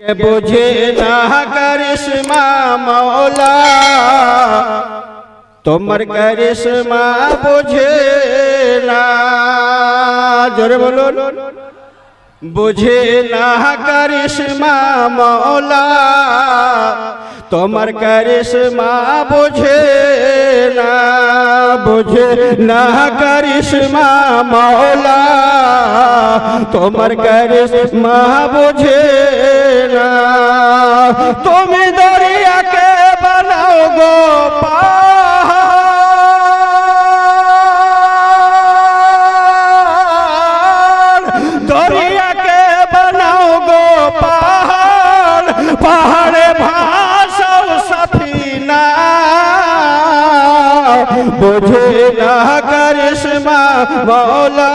বুঝে না করিশ্মা মৌলা তোমার করিশ্মা বুঝে না। জোরে বলুন। বুঝে না করিশ্মা মৌলা তোমার করিশ্মা বুঝে না। বুঝে না করিশ্মা মৌলা তোমার করিশ্মা বুঝে মৌলা,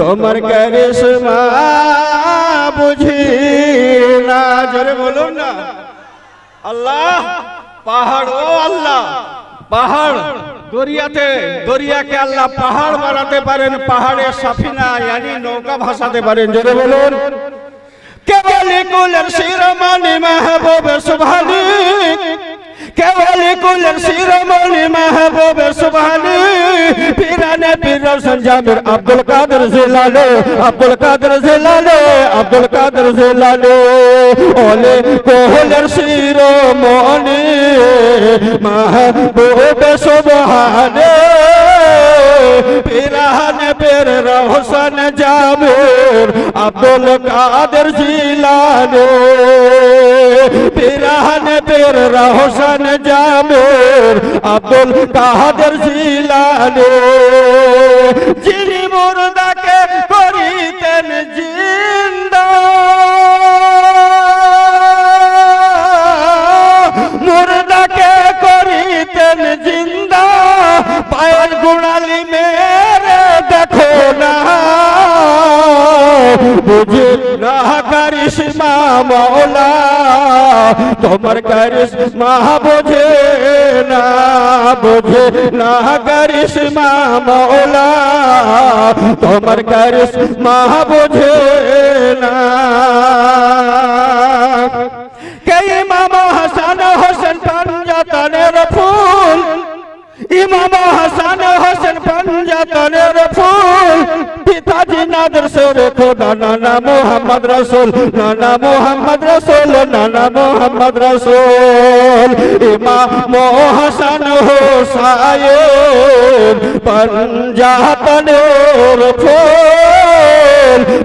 তোমার করিশ্মা বুঝি না। জোরে বলুন না। আল্লাহ, পাহাড় ও আল্লাহ, পাহাড় দরিয়াতে দরিয়াকে আল্লাহ পাহাড় বানাতে পারেন পাহাড়ে সাফিনা, ইয়ানি নৌকা ভাসাতে পারেন। জোরে বলুন। কেবল কুলের শিরোমণি মাহবুব, সুবহানি কেবলি কুলের শিরোমণি মাহবুব সুবহানি। পিরানে পীর রওশন জামির আব্দুল কাদের জিলানি আব্দুল কাদের জিলানি আব্দুল কাদের জিলানি ওলে কোহলের শিরোমণি মাহবুব সুবহানি। পিরানে পীর রহসন জামির আব্দুল কাদের জিলানো। পিরানে রহসন জামির আব্দুল কাদের জিলানো। যিনি মুর্দাকে না করিশ্মা মৌলা তোমার করিশ্মা বোঝে না বোঝে। না করিশ্মা মৌলা তোমার করিশ্মা বোঝে না পিতাজি নাদের সরে খোদা নানা মোহাম্মদ রসুল নানা মোহাম্মদ রসুল নানা মোহাম্মদ রসুল ইমাম হাসান হোসাইন পাঞ্জাতনের ফুল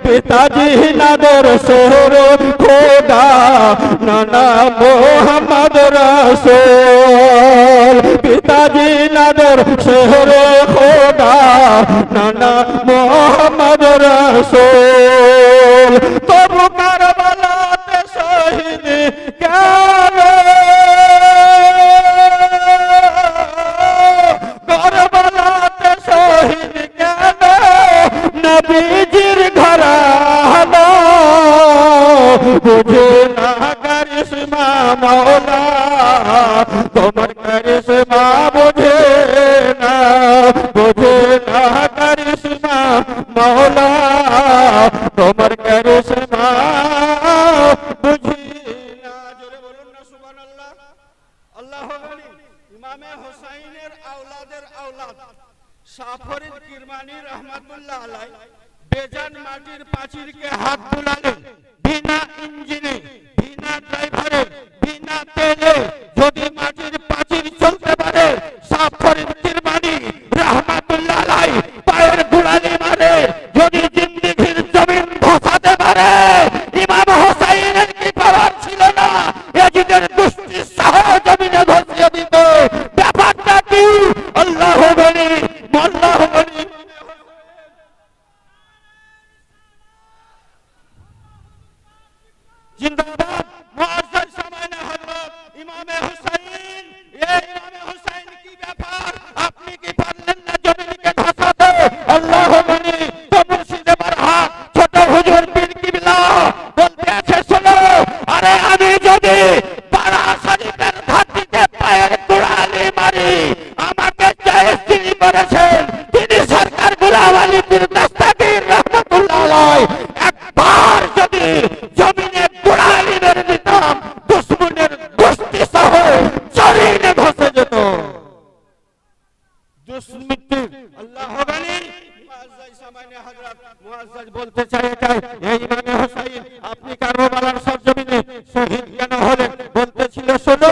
পিতাজি নাদর সরে খোদা নানা মোহাম্মদ রসুল। পিতাজি নাদর শহরে খোদা নানা মোহাম্মদ রসুল। বুঝে না করিশ্মা মৌলা তোমার করিশ্মা বুঝে না বুঝে না করিশ্মা মৌলা তোমার করিশ্মা বুঝি না জোরে বলুন না সুবহানাল্লাহ আল্লাহু আকবার ইমামে হোসাইনের আওলাদের আওলাদ সাফরিদ কিরমানি রহমাতুল্লাহ আলাই বেজান মাটির পাঁচিরকে হাত বুলালেন। বিনা ইঞ্জিনে বিনা 应当 বলতে চাই এটাই এই ইমামে হোসাইন, আপনি কারও বলার সরজমিনে শহীদ কেন হলেন, বলতেছিল, শোনো,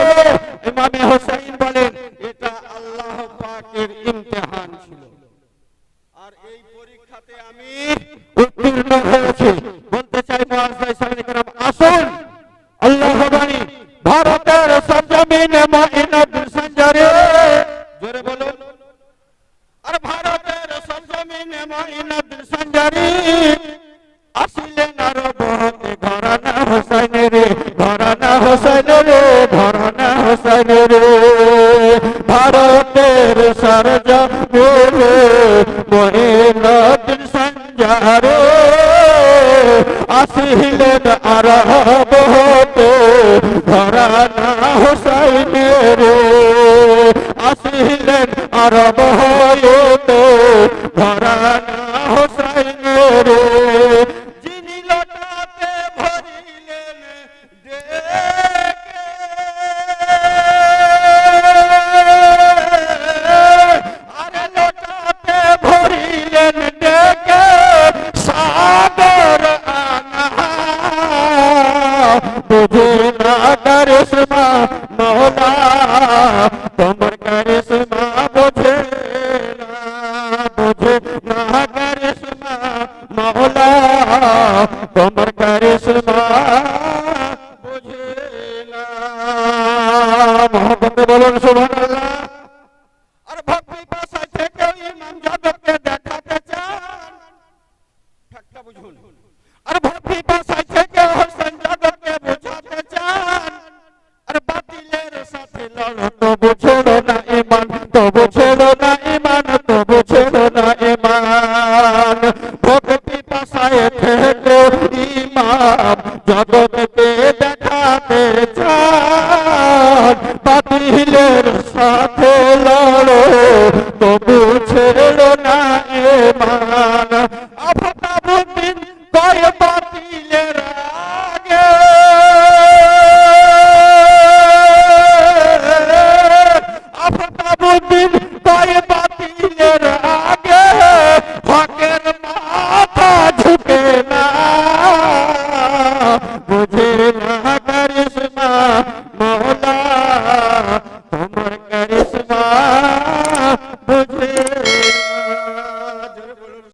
ইমামে আসিলেন আর বহতে ঘরানা হোসেন রে ঘরানা হোসেন রে ঘরানা হোসেন রে ভারতের সরজমিনে মাইনাতুল সঞ্জারে আসিলেন আর বহতে ঘরানা হোসেন রে আসিলেন আরব মৌলা তোমার কারিশমা বুঝে না আর ভক্তি পাশায় থেকে ইমাম যাদবকে দেখাতে চান। জগৎকে দেখাতে চান, বাতিলের সাথে লড়ো, তবু ছেড়ো না ইমান আফতাবুদ্দিন কয় বাতিলের আগে। আফতাবুদ্দিন কয় বাতিলের আগে। হকের মাথা ঝুঁকে না